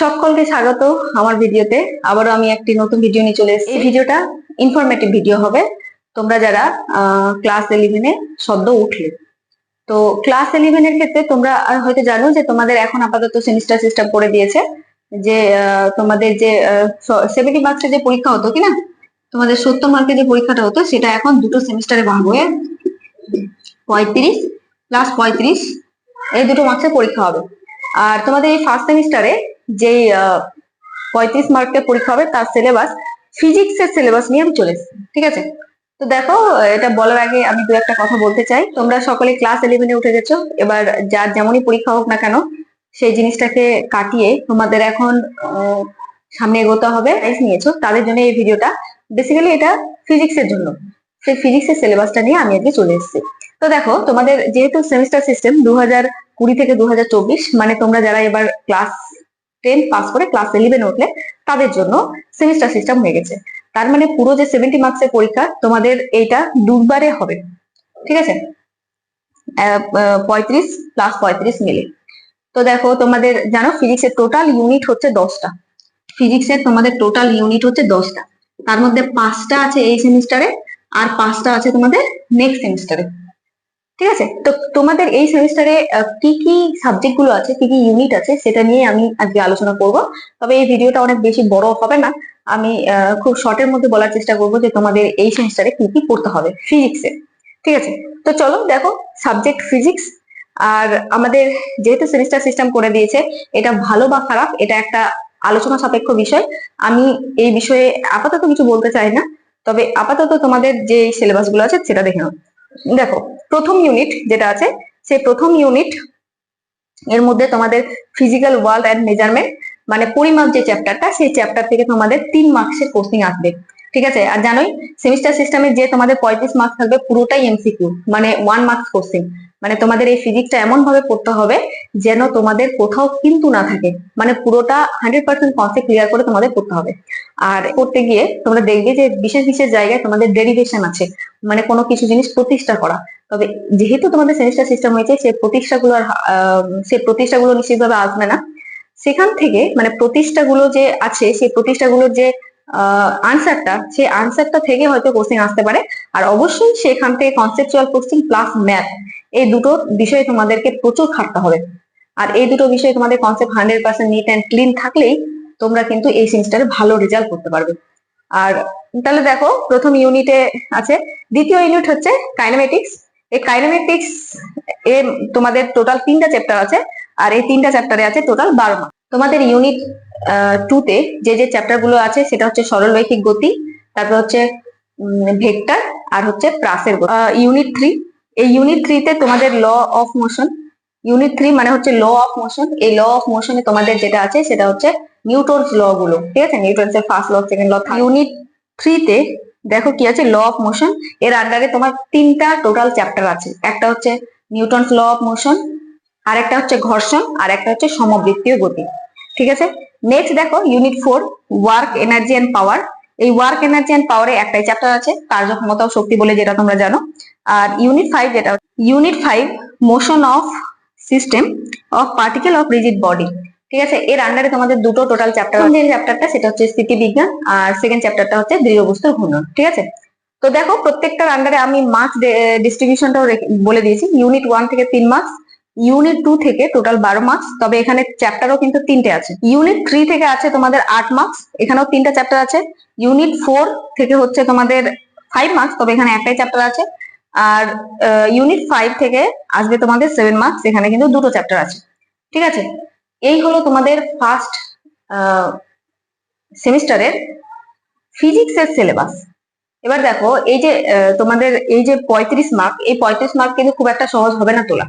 সকলকে স্বাগত আমার ভিডিওতে। আবারও আমি একটি নতুন ভিডিও নিয়ে চলে এসেছি। এই ভিডিওটা ইনফরমেটিভ ভিডিও হবে। তোমরা যারা ক্লাস ইলেভেনে সদ্য উঠলে। তো ক্লাস ইলেভেনের ক্ষেত্রে তোমরা হয়তো জানো যে তোমাদের এখন আপাতত সেমিস্টার সিস্টেম করে দিয়েছে যে তোমাদের যে সেভেন্টি মার্কসের যে পরীক্ষা হতো কিনা তোমাদের সত্তর মার্কের যে পরীক্ষাটা হতো সেটা এখন দুটো সেমিস্টারে ভাগ হয়ে পঁয়ত্রিশ প্লাস পঁয়ত্রিশ এই দুটো মার্কসের পরীক্ষা হবে। আর তোমাদের এই ফার্স্ট সেমিস্টারে যেই পঁয়ত্রিশ মার্কের পরীক্ষা হবে তার সিলেবাস ফিজিক্সের সিলেবাস নিয়ে আমি চলে ঠিক আছে? তো দেখো, এটা বলার আগে আমি দু একটা কথা বলতে চাই। তোমরা সকলে ক্লাস ইলেভেনে উঠে গেছো, এবার যার যেমনই পরীক্ষা হোক না কেন, সেই জিনিসটাকে কাটিয়ে তোমাদের এখন সামনে এগোতে হবে নিয়েছো, তাদের জন্য এই ভিডিওটা বেসিক্যালি এটা ফিজিক্সের জন্য। সেই ফিজিক্স ফিজিক্সের সিলেবাসটা নিয়ে আমি আজকে চলে এসেছি। তো দেখো, তোমাদের যেহেতু সেমিস্টার সিস্টেম দু কুড়ি থেকে দু হাজার চব্বিশ মানে তোমরা যারা এবার ক্লাস টেন পাস করে ক্লাস ইলেভেন উঠলে তাদের জন্য সেমিস্টার সিস্টেম হয়ে গেছে। তার মানে পুরো যে সেভেন্টি মার্কসের পরীক্ষা তোমাদের এইটা দুবারে হবে। ঠিক আছে? পঁয়ত্রিশ প্লাস পঁয়ত্রিশ মিলে। তো দেখো তোমাদের, জানো ফিজিক্সের টোটাল ইউনিট হচ্ছে দশটা। ফিজিক্সের তোমাদের টোটাল ইউনিট হচ্ছে দশটা। তার মধ্যে পাঁচটা আছে এই সেমিস্টারে আর পাঁচটা আছে তোমাদের নেক্সট সেমিস্টারে ঠিক আছে? তো তোমাদের এই সেমিস্টারে কি কি সাবজেক্টগুলো আছে, কি কি ইউনিট আছে, সেটা নিয়ে আমি আজকে আলোচনা করব। তবে এই ভিডিওটা অনেক বেশি বড় হবে না। আমি খুব শর্টের মধ্যে বলার চেষ্টা করব যে তোমাদের এই সেমিস্টারে কি কি পড়তে হবে ফিজিক্সে ঠিক আছে? তো চলো দেখো সাবজেক্ট ফিজিক্স আর আমাদের যেহেতু সেমিস্টার সিস্টেম করে দিয়েছে, এটা ভালো বা খারাপ, এটা একটা আলোচনা সাপেক্ষ বিষয়। আমি এই বিষয়ে আপাতত কিছু বলতে চাই না। তবে আপাতত তোমাদের যে সিলেবাসগুলো আছে, সেটা দেখে নাও। দেখো প্রথম ইউনিট যেটা আছে, সেই প্রথম ইউনিট এর মধ্যে তোমাদের ফিজিক্যাল ওয়ার্ল্ড অ্যান্ড মেজারমেন্ট মানে পরিমাপ যে চ্যাপ্টারটা সেই চ্যাপ্টার থেকে তোমাদের তিন মার্কসের কোচিং আসবে। ঠিক আছে? আর জানোই সেমিস্টার সিস্টেমে যে তোমাদের পঁয়ত্রিশ মার্কস থাকবে, পুরোটাই এমসিকিউ মানে ওয়ান মার্কস কোশ্চিন মানে তোমাদের এই ফিজিক্সটা এমন ভাবে পড়তে হবে যেন তোমাদের কোথাও কিন্তু না থাকে। মানে পুরোটা হান্ড্রেড পার্সেন্ট কনসেপ্ট ক্লিয়ার করে তোমাদের পড়তে হবে। আর করতে গিয়ে তোমরা দেখবে যে বিশেষ বিশেষ জায়গায় তোমাদের ডেরিভেশন আছে। মানে কোনো কিছু জিনিস প্রতিষ্ঠা করা। তবে যেহেতু তোমাদের সেমিস্টার সিস্টেম হয়েছে সেই প্রতিষ্ঠাগুলো আর সেই প্রতিষ্ঠাগুলো নিশ্চিতভাবে আসবে না। সেখান থেকে মানে প্রতিষ্ঠাগুলো যে আছে, সেই প্রতিষ্ঠাগুলোর যে আনসারটা সেই আনসারটা থেকে হয়তো কোশ্চেন আসতে পারে। আর অবশ্যই সেখান থেকে কনসেপচুয়াল কোশ্চেন প্লাস ম্যাথ এই দুটো বিষয়ে তোমাদেরকে প্রচুর খাটতে হবে। আর এই দুটো বিষয়ে তোমাদের concept hundred percent neat and clean থাকলেই তোমরা কিন্তু এই সেমিস্টারে ভালো রেজাল্ট করতে পারবে। আর তাহলে দেখো, প্রথম ইউনিটে আছে, দ্বিতীয় ইউনিট হচ্ছে কাইনেমেটিক্স এই কাইনেমেটিক্স এ তোমাদের টোটাল তিনটা চ্যাপ্টার আছে আর এই তিনটা চ্যাপ্টারে আছে টোটাল বারো মার্ক তোমাদের ইউনিট টু তে যে যে চ্যাপ্টারগুলো আছে সেটা হচ্ছে সরলরৈখিক গতি তারপর হচ্ছে ভেক্টর আর হচ্ছে প্রাসের ইউনিট থ্রি এই ইউনিট থ্রিতে তোমাদের law of motion unit three মানে হচ্ছে ল অফ মোশন এই ল অফ মোশনে তোমাদের যেটা আছে সেটা হচ্ছে নিউটনস ল গুলো ঠিক আছে? নিউটনস এর first law second law unit থ্রিতে দেখো কি আছে ল অফ মোশন এর আন্ডারে তোমার তিনটা টোটাল চ্যাপ্টার আছে। একটা হচ্ছে নিউটনস ল অফ মোশন আর একটা হচ্ছে ঘর্ষণ আর একটা হচ্ছে সমবৃত্তীয় গতি। ঠিক আছে? নেক্সট দেখো unit four work energy and power এই ওয়ার্ক এনার্জি এন্ড পাওয়ারে একটাই চ্যাপ্টার আছে, কার্যক্ষমতা ও শক্তি বলে যেটা তোমরা জানো। আর ইউনিট ফাইভ যেটা unit five motion of system of particle of rigid body ঠিক আছে? এর আন্ডারে তোমাদের দুটো টোটাল চ্যাপ্টার যে চ্যাপ্টারটা সেটা হচ্ছে স্থিতি বিজ্ঞান আর সেকেন্ড চ্যাপ্টারটা হচ্ছে দৃঢ় বস্তুর ঘূর্ণন, ঠিক আছে? তো দেখো প্রত্যেকটার আন্ডারে আমি মার্কস ডিস্ট্রিবিউশনটাও বলে দিয়েছি। ইউনিট ওয়ান থেকে তিন মার্কস ইউনিট টু থেকে টোটাল বারো মার্কস তবে এখানে চ্যাপ্টারও কিন্তু তিনটে আছে। ইউনিট থ্রি থেকে আছে তোমাদের আট মার্কস এখানেও তিনটা চ্যাপ্টার আছে। ইউনিট ফোর থেকে হচ্ছে তোমাদের ফাইভ মার্কস তবে এখানে একটাই চ্যাপ্টার আছে। আর ইউনিট ফাইভ থেকে আসবে তোমাদের সেভেন মার্কস এখানে কিন্তু দুটো চ্যাপ্টার আছে। ঠিক আছে? এই হলো তোমাদের ফার্স্ট সেমিস্টারের ফিজিক্সের সিলেবাস এবার দেখো, এই যে তোমাদের এই যে পঁয়ত্রিশ মার্ক এই পঁয়ত্রিশ মার্ক কিন্তু খুব একটা সহজ হবে না তোলা।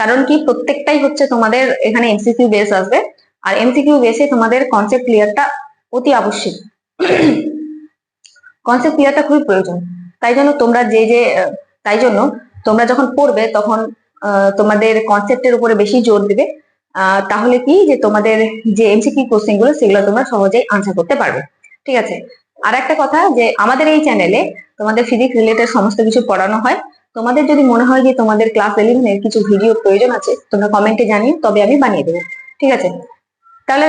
কারণ কি? প্রত্যেকটাই হচ্ছে তোমাদের এখানে এমসিকিউ বেস আসবে। আর এমসিকিউ বেসে তোমাদের কনসেপ্ট ক্লিয়ারটা অতি আবশ্যিক। কনসেপ্ট ক্লিয়ারটা খুবই প্রয়োজন। তাই জন্য তোমরা যে যে তাই জন্য তোমরা যখন পড়বে তখন তোমাদের কনসেপ্টের উপরে বেশি জোর দিবে। তাহলে কি যে তোমাদের যে এমসিকিউ কোশ্চেনগুলো, সেগুলো তোমরা সহজেই আনসার করতে পারবে। ঠিক আছে? আর একটা কথা যে আমাদের এই চ্যানেলে তোমাদের ফিজিক্স রিলেটেড সমস্ত কিছু পড়ানো হয়। তোমাদের যদি মনে হয় যে তোমাদের ক্লাস ইলেভেনের কিছু ভিডিও প্রয়োজন আছে, তোমরা কমেন্টে জানিও, তবে আমি বানিয়ে দেবো। ঠিক আছে? তাহলে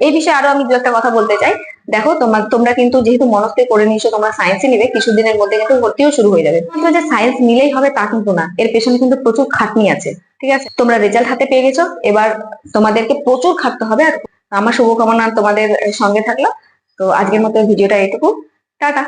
এই বিষয়ে আরও আমি দু একটা কথা বলতে চাই। দেখো, তোমার, তোমরা কিন্তু যেহেতু মনস্থির করে নিয়েছো, তোমরা সায়েন্সে নিবে, কিছুদিনের মধ্যে কিন্তু ভর্তিও শুরু হয়ে যাবে। কিন্তু যে সায়েন্স নিলেই হবে তা কিন্তু না, এর পেছনে কিন্তু প্রচুর খাটনি আছে, ঠিক আছে? তোমরা রেজাল্ট হাতে পেয়ে গেছো, এবার তোমাদেরকে প্রচুর খাটতে হবে, আর আমার শুভকামনা তোমাদের সঙ্গে থাকল, তো আজকের মতো ভিডিওটা এইটুকু, টাটা!